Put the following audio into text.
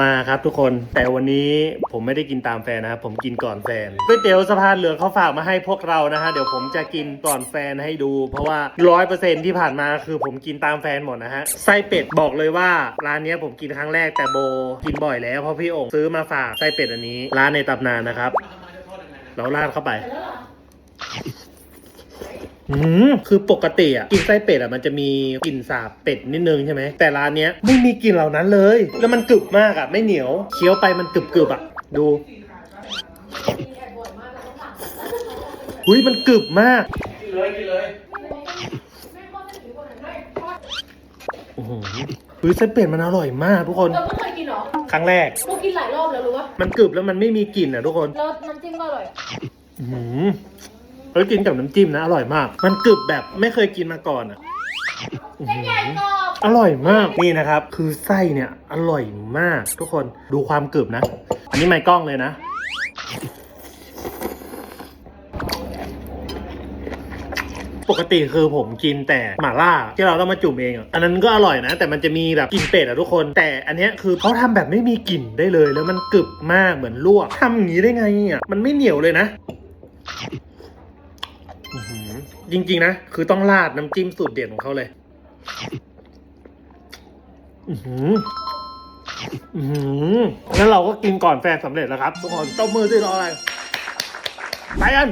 มาครับทุกคนแต่วันนี้ผมไม่ได้กินตามแฟนนะครับผมกินก่อนแฟนก๋วยเตี๋ยวสะพานเหลืองเขาฝากมาให้พวกเรานะฮะเดี๋ยวผมจะกินก่อนแฟนให้ดู เพราะว่าร้อยเปอร์เซ็นที่ผ่านมาคือผมกินตามแฟนหมดนะฮะไส้เป็ดบอกเลยว่าร้านนี้ผมกินครั้งแรกแต่โบกินบ่อยแล้วเพราะพี่โองค์ซื้อมาฝากไส้เป็ดอันนี้ ร้านในตำนานนะครับเราราดเข้าไป คือปกติอะกินไส้เป็ดอะมันจะมีกลิ่นสาบเป็ดนิดนึงใช่ไหมแต่ร้านเนี้ยไม่มีกลิ่นเหล่านั้นเลย แล้วมันกรึบมากอะไม่เหนียวเคี้ยวไปมันกรึบกรึบๆอะดูหุยมันกรึบมากโอ้โหหุยไส้เป็ดมันอร่อยมากทุกคนเราไม่เคยกินเหรอครั้งแรกกูกินหลายรอบแล้วรู้ปะมันกรึบแล้วมันไม่มีกลิ่นอะทุกคนแล้วน้ำจิ้มก็อร่อยอื้อ หือเฮ้ยกินกับน้ำจิ้มนะ อร่อยมาก มันกรึบแบบไม่เคยกินมาก่อนอะอื้อเส้นหืใหญ่อกรอบอร่อยมากนี่นะครับ คือไส้เนี่ยอร่อยมากทุกคนดูความกรึบนะ อันนี้ไม้กล้องเลยนะ ปกติคือผมกินแต่หม่าล่าที่เราต้องมาจุ่มเองอะอันนั้นก็อร่อยนะ แต่มันจะมีแบบกลิ่นเป็ดอะทุกคน แต่อันเนี้ยคือเขาทำแบบไม่มีกลิ่นได้เลย แล้วมันกรึบมากเหมือนลวกทำอย่างนี้ได้ไงอะมันไม่เหนียวเลยนะอื้อหือ จริง ๆ นะ คือต้องราดน้ำจิ้มสูตรเด็ดของเขาเลย อือหืออือหืองั้นเราก็กินก่อนแฟนสำเร็จแล้วครับทุกคนต้มมือด้วยรออะไร ไปกัน